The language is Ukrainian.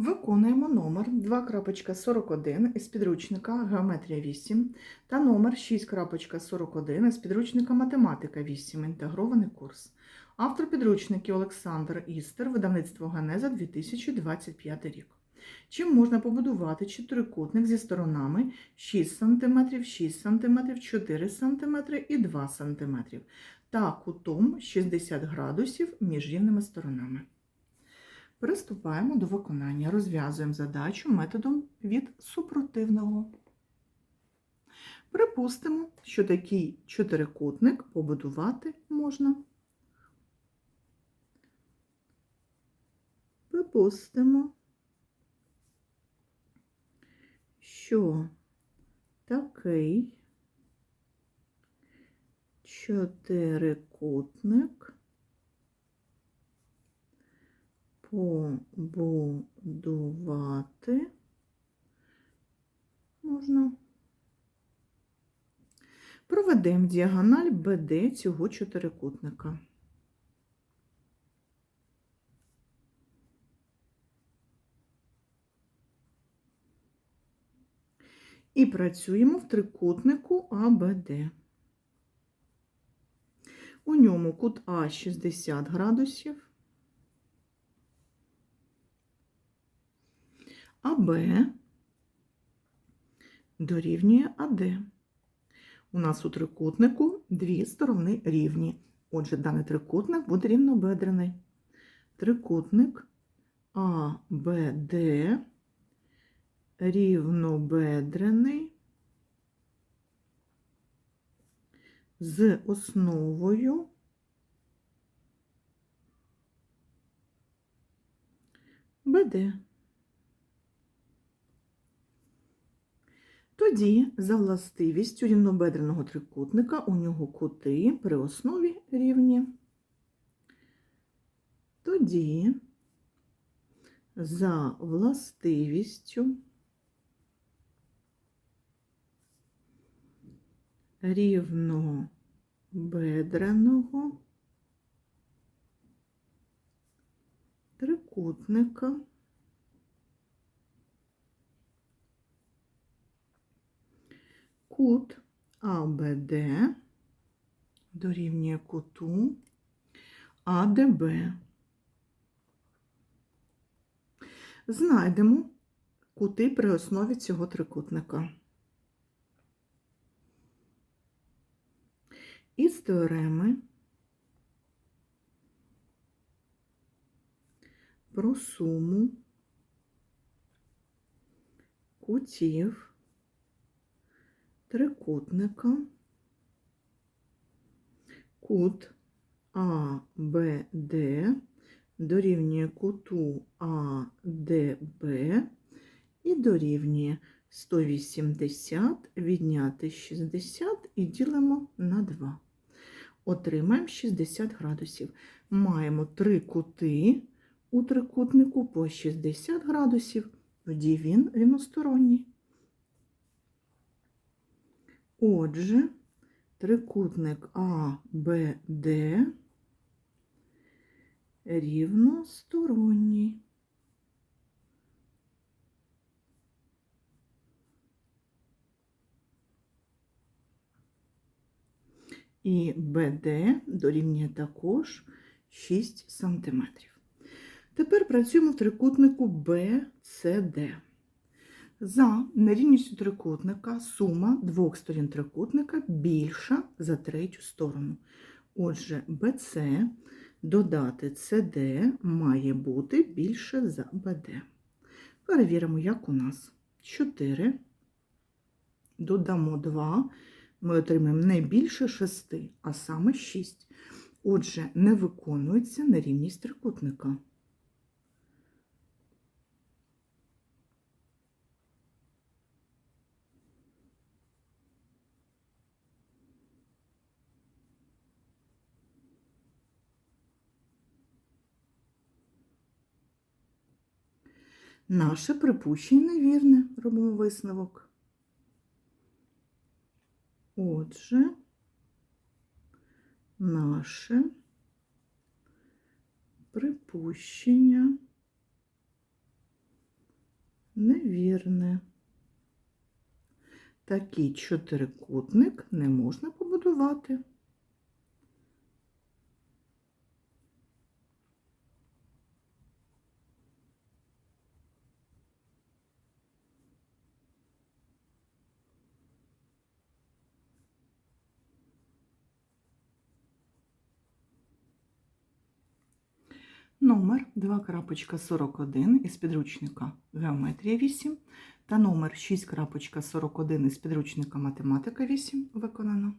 Виконуємо номер 2.41 із підручника Геометрія 8 та номер 6.41 із підручника Математика 8. Інтегрований курс. Автор підручників Олександр Істер, видавництво Генеза 2025 рік. Чим можна побудувати чотирикутник зі сторонами 6 см, 6 см, 4 см і 2 см та кутом 60 градусів між рівними сторонами. Приступаємо до виконання. Розв'язуємо задачу методом від супротивного. Припустимо, що такий чотирикутник побудувати можна. Припустимо, що такий чотирикутник побудувати можна. Проведемо діагональ БД цього чотирикутника. І працюємо в трикутнику АБД. У ньому кут А 60 градусів, АБ дорівнює АД. У нас у трикутнику дві сторони рівні. Отже, даний трикутник буде рівнобедрений. Трикутник АБД рівнобедрений з основою БД. Тоді, за властивістю рівнобедреного трикутника, у нього кути при основі рівні. Тоді, за властивістю рівнобедреного трикутника кут АБД дорівнює куту АДБ. Знайдемо кути при основі цього трикутника. Із теореми про суму кутів трикутника кут АБД дорівнює куту АДБ і дорівнює 180 відняти 60 і ділимо на 2. Отримаємо 60 градусів. Маємо три кути у трикутнику по 60 градусів, тоді він рівносторонній. Отже, трикутник АБД рівносторонній. І БД дорівнює також 6 см. Тепер працюємо в трикутнику BCD. За нерівністю трикутника сума двох сторін трикутника більша за третю сторону. Отже, BC додати CD має бути більше за BD. Перевіримо, як у нас 4. Додамо 2, ми отримаємо не більше 6, а саме 6. Отже, не виконується нерівність трикутника. Наше припущення невірне, робимо висновок. Отже, наше припущення Невірне. Такий чотирикутник не можна побудувати. Номер 2.41 із підручника Геометрія 8 та номер 6.41 із підручника Математика 8 виконано.